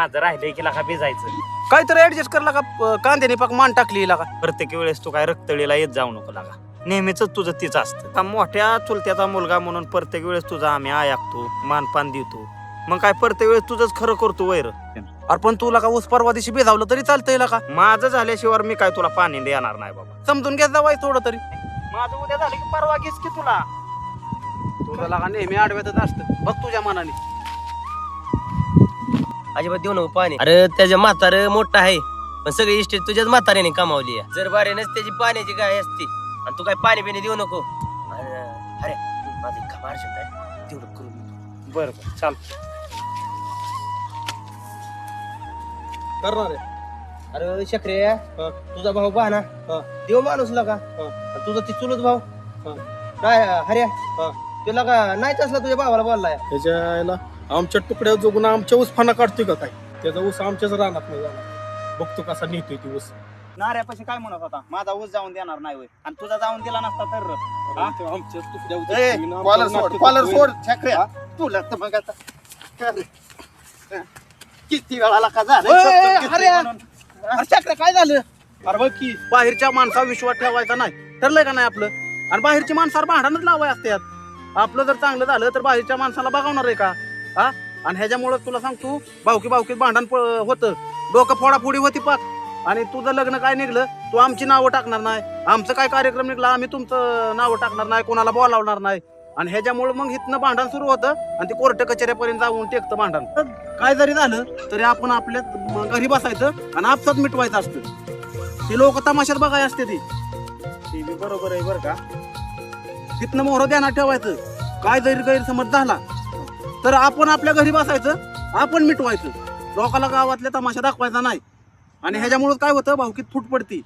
माझं राहिलंय की लागा भिजायचं. काहीतरी ऍडजस्ट करला का प- कांद्याने पाक मान टाकली का प्रत्येक वेळेस तू काय रक्तळीला येत जाऊ नको लागा. नेहमीच तुझं तीच असतं. आता मोठ्या चुलत्याचा मुलगा म्हणून प्रत्येक वेळेस तुझा आम्ही ऐकतो मानपान देतो. मग काय प्रत्येक वेळेस तुझंच खरं करतो वैर. अरे पण तुला का ऊस परवा दिवशी बेधावलं तरी चालतंय का माझं झाल्याशिवाय मी काय तुला पाणी देणार नाही बाबा. समजून घेत जावाय थोडं तरी. माझं उद्या झालं की परवा घेस की तुला? तुझं लागा नेहमी आडव्यातच असतं. बघ तुझ्या मनाने. अजिबात देऊ नको पाणी अरे त्याच्या म्हातार मोठं आहे. पण सगळी इस्टेट तुझ्याच म्हाताऱ्याने कमावली आहे. जर बारेनच त्याची पाण्याची गाय असती आणि तू काय पाणी बिणी देऊ नको? अरे अरे माझं एक काम अर्जंट आहे. तेवढं करून. बरं बरं चाल. करणार अरे शक्रे तुझा भाऊ पहा ना. देव माणूस लगा आणि तुझा ती चुलत भाऊ? काय हर्या? तुला का नाहीच असला तुझ्या भावाला बोललाय त्याच्या आमच्या तुकड्या जोगून आमच्या ऊस फाना काढतोय का काय? त्याचा ऊस आमच्याच रानात नाही जाणार बघतो कसा नेतोय ती ऊस. नाऱ्यापाशी काय म्हणत होता? माझा ऊस जाऊन देणार नाही होय. आणि तुझा जाऊन दिला नसता तर? तुकड्या ए, कॉलर सोड नाटकं कॉलर करतोय. सोड छकऱ्या. तुला तर मग आता काय रे? किती वेळाला का झालं ओय, अरे. काय झालं? अरे बघ की बाहेरच्या माणसावर विश्वास ठेवायचा नाही. ठरलंय का नाही आपलं? आणि बाहेरची माणसावर भांडणच लावाय असतात. आपलं जर चांगलं झालं तर बाहेरच्या माणसाला बघवणार आहे का? हा? आणि ह्याच्यामुळे तुला सांगतो भावकी भावकीत भांडण प- होतं. डोकं फोडाफोडी होती पाक आणि तुझं लग्न काय निघलं? तू आमची नावं टाकणार नाही. आमचं काय कार्यक्रम निघला? आम्ही तुमचं नावं टाकणार नाही. कोणाला बोलावणार नाही. आणि ह्याच्यामुळे मग इथनं भांडण सुरू होतं आणि ते कोर्ट कचेऱ्यापर्यंत जाऊन टेकतं भांडण. काय जरी झालं तरी आपण आपल्या घरी बसायचं आणि आपसात मिटवायचं असतं. ती लोक तमाशात बघाय असते ती. बरोबर आहे बरं का. तिथनं मोहर ध्यानात ठेवायचं. काय जरी गैरसमज झाला तर आपण आपल्या घरी बसायचं आपण मिटवायचं. लोकाला गावातल्या तमाशा दाखवायचा नाही. आणि ह्याच्यामुळं काय होतं भावकीत फूट पडती.